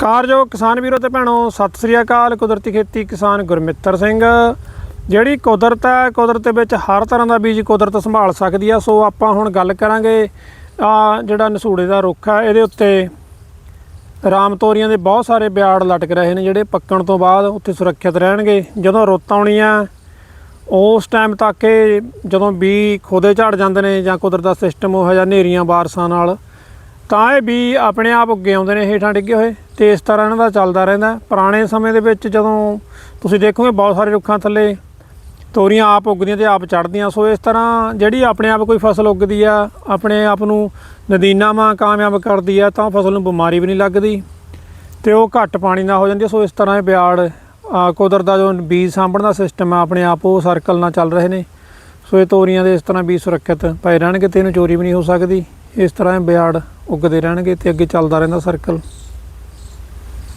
ਸਤਿਕਾਰਯੋਗ ਕਿਸਾਨ ਵੀਰੋ ਤੇ ਭੈਣੋ, ਸਤਿ ਸ੍ਰੀ ਅਕਾਲ। ਕੁਦਰਤੀ ਖੇਤੀ ਕਿਸਾਨ ਗੁਰਮਿੱਤਰ ਸਿੰਘ। ਜਿਹੜੀ ਕੁਦਰਤ ਹੈ, ਕੁਦਰਤ ਦੇ ਵਿੱਚ ਹਰ ਤਰ੍ਹਾਂ ਦਾ ਬੀਜ ਕੁਦਰਤ ਸੰਭਾਲ ਸਕਦੀ ਆ। ਸੋ ਆਪਾਂ ਹੁਣ ਗੱਲ ਕਰਾਂਗੇ ਆ ਜਿਹੜਾ ਨਸੂੜੇ ਦਾ ਰੁੱਖ ਆ, ਇਹਦੇ ਉੱਤੇ ਰਾਮ ਤੋਰੀਆਂ ਦੇ ਬਹੁਤ ਸਾਰੇ ਬਿਆੜ ਲਟਕ ਰਹੇ ਨੇ, ਜਿਹੜੇ ਪੱਕਣ ਤੋਂ ਬਾਅਦ ਉੱਥੇ ਸੁਰੱਖਿਅਤ ਰਹਿਣਗੇ। ਜਦੋਂ ਰੁੱਤ ਆਉਣੀ ਆ, ਉਸ ਟਾਈਮ ਤੱਕ ਇਹ ਜਦੋਂ ਬੀ ਖੋਦੇ ਝੜ ਜਾਂਦੇ ਨੇ ਜਾਂ ਕੁਦਰਤ ਦਾ ਸਿਸਟਮ ਉਹ ਜਾਂ ਹਨੇਰੀਆਂ, ਬਾਰਸਾਂ ਨਾਲ ਤਾਂ ਇਹ ਵੀ ਆਪਣੇ ਆਪ ਉੱਗੇ ਆਉਂਦੇ ਨੇ, ਹੇਠਾਂ ਡਿੱਗੇ ਹੋਏ ਤੇ ਇਸ ਤਰ੍ਹਾਂ ਇਹਨਾਂ ਦਾ ਚੱਲਦਾ ਰਹਿੰਦਾ। ਪੁਰਾਣੇ ਸਮੇਂ ਦੇ ਵਿੱਚ ਜਦੋਂ ਤੁਸੀਂ ਦੇਖੋਗੇ ਬਹੁਤ ਸਾਰੇ ਰੁੱਖਾਂ ਥੱਲੇ ਤੋਰੀਆਂ ਆਪ ਉੱਗਦੀਆਂ ਤੇ ਆਪ ਚੜਦੀਆਂ ਸੋ ਇਸ ਤਰ੍ਹਾਂ ਜਿਹੜੀ ਆਪਣੇ ਆਪ ਕੋਈ ਫਸਲ ਉੱਗਦੀ ਆ, ਆਪਣੇ ਆਪ ਨੂੰ ਨਦੀਨਾਮਾ ਕਾਮਯਾਬ ਕਰਦੀ ਆ, ਤਾਂ ਫਸਲ ਨੂੰ ਬਿਮਾਰੀ ਵੀ ਨਹੀਂ ਲੱਗਦੀ ਤੇ ਉਹ ਘੱਟ ਪਾਣੀ ਨਾਲ ਹੋ ਜਾਂਦੀ ਸੋ ਇਸ ਤਰ੍ਹਾਂ ਇਹ ਬਿਆੜ ਕੁਦਰਤ ਦਾ ਜੋ ਬੀਜ ਸਾਂਭਣ ਦਾ ਸਿਸਟਮ ਆ, ਆਪਣੇ ਆਪ ਉਹ ਸਰਕਲ ਨਾਲ ਚੱਲ ਰਹੇ ਨੇ। ਸੋ ਇਹ ਤੋਰੀਆਂ ਦੇ ਇਸ ਤਰ੍ਹਾਂ ਬੀਜ ਸੁਰੱਖਿਅਤ ਪਏ ਰਹਿਣਗੇ ਤੇ ਇਹਨੂੰ ਚੋਰੀ ਵੀ ਨਹੀਂ ਹੋ ਸਕਦੀ। ਇਸ ਤਰ੍ਹਾਂ ਇਹ ਬਿਆੜ ਉੱਗਦੇ ਰਹਿਣਗੇ ਤੇ ਅੱਗੇ ਚੱਲਦਾ ਰਹਿੰਦਾ ਸਰਕਲ